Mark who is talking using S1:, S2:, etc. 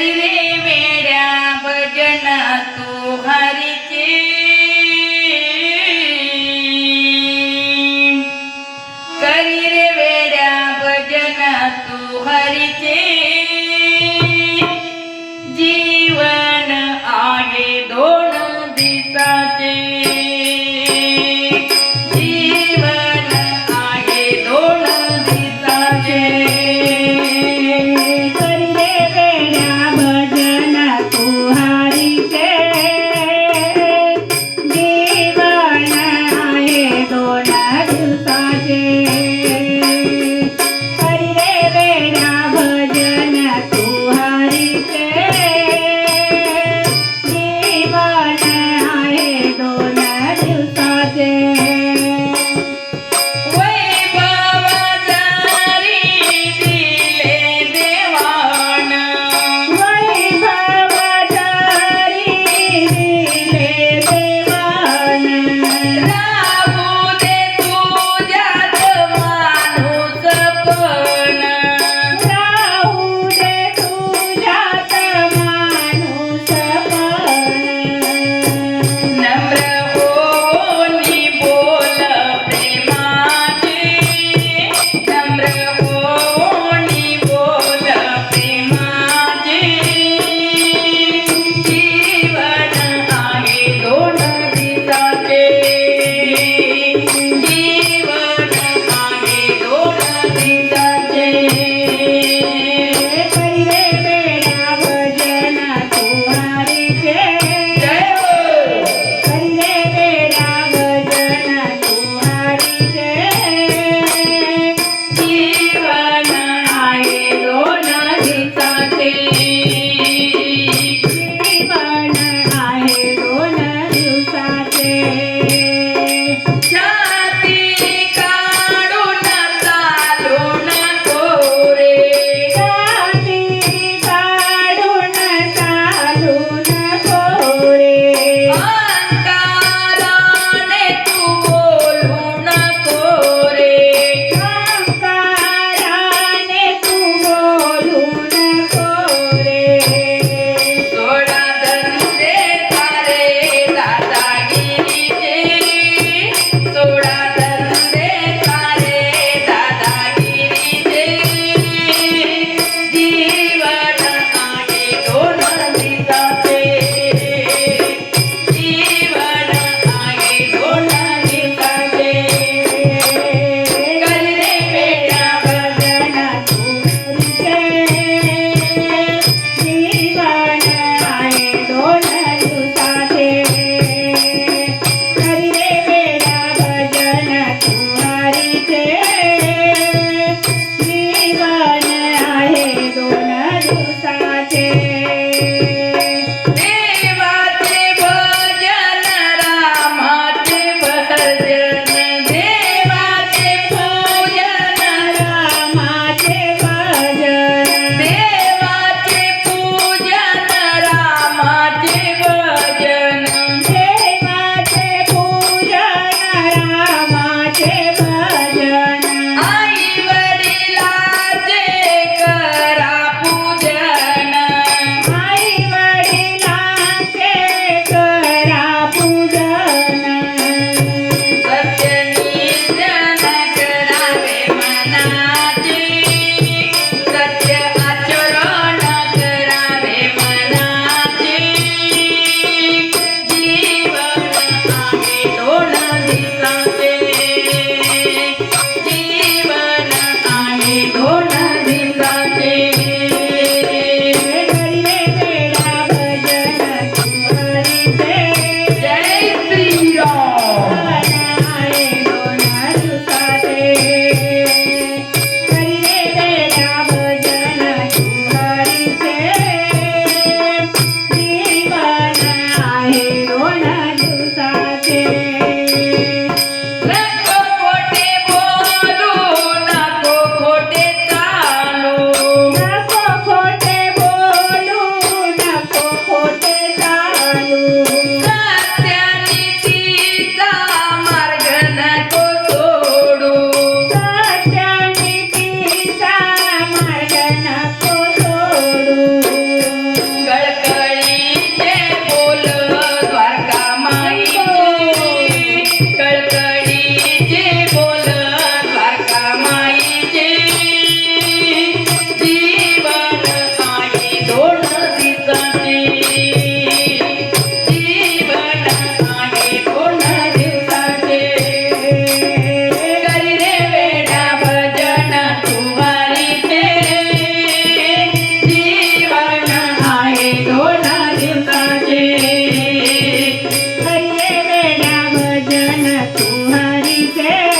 S1: हरि रे मेरा भजन तू हरि जीवनाय कोणा जिल्हा
S2: केले
S1: जन तुमारी जीवनाय थोडा जिल्ह्याचे
S2: जन तुम्हाला